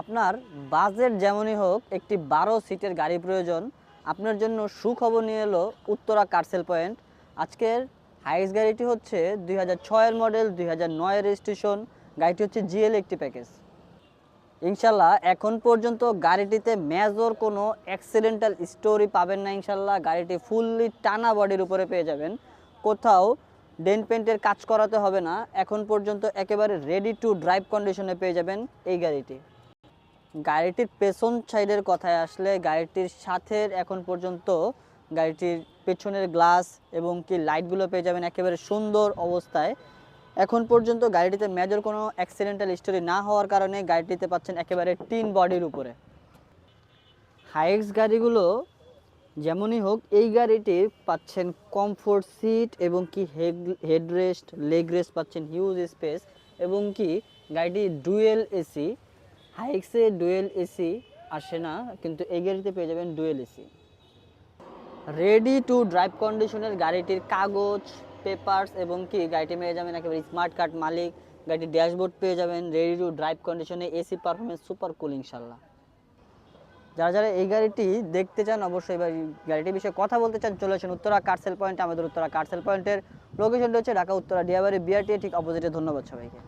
আপনার বাজেট যেমনই হোক, একটি বারো সিটের গাড়ি প্রয়োজন। আপনার জন্য সুখবর নিয়ে এলো উত্তরা কার্সেল পয়েন্ট। আজকের হাইস গাড়িটি হচ্ছে দুই হাজার ছয়ের মডেল দুই হাজার নয়ের রেজিস্ট্রেশন গাড়িটি হচ্ছে জিএল একটি প্যাকেজ ইনশাল্লাহ, এখন পর্যন্ত গাড়িটিতে মেজর কোনো অ্যাক্সিডেন্টাল স্টোরি পাবেন না ইনশাল্লাহ। গাড়িটি ফুললি টানা বডির উপরে পেয়ে যাবেন। কোথাও ডেন্ট পেন্টের কাজ করাতে হবে না। এখন পর্যন্ত একেবারে রেডি টু ড্রাইভ কন্ডিশনে পেয়ে যাবেন এই গাড়িটি। গাড়িটির পেছন সাইডের কথায় আসলে গাড়িটির সাথে এখন পর্যন্ত গাড়িটির পেছনের গ্লাস এবং কি লাইটগুলো পেয়ে যাবেন একেবারে সুন্দর অবস্থায়। এখন পর্যন্ত গাড়িটিতে মেজর কোনো অ্যাক্সিডেন্টাল স্টোরি না হওয়ার কারণে গাড়িটিতে পাচ্ছেন একেবারে টিন বডির উপরে। হাইক্স গাড়িগুলো যেমনই হোক, এই গাড়িটির পাচ্ছেন কমফোর্ট সিট এবং কি হেড হেডরেস্ট লেগ রেস্ট পাচ্ছেন হিউজ স্পেস এবং কি গাড়িটি ডুয়েল এসি হাইক্সে ডুয়েল এসি আসে না, কিন্তু এই গাড়িতে পেয়ে যাবেন dual AC. Ready to drive কন্ডিশনের গাড়িটির কাগজ, পেপারস এবং কি, গাড়িটি পেয়ে যাবেন একেবারে স্মার্ট কার্ড মালিক, গাড়িটির ড্যাশবোর্ড পেয়ে যাবেন, রেডি টু ড্রাইভ কন্ডিশনে এসি পারফরমেন্স সুপার কুল ইনশাল্লাহ যারা যারা এই গাড়িটি দেখতে চান, অবশ্যই এবার গাড়িটির বিষয়ে কথা বলতে চান, চলে আসেন উত্তরা কার্সেল পয়েন্ট, আমাদের উত্তরা কার্সেল পয়েন্টের লোকেশনটা হচ্ছে ঢাকা, উত্তরা, ডিয়াবাড়ি বিআরটি ঠিক অপোজিটে ধন্যবাদ সবাইকে।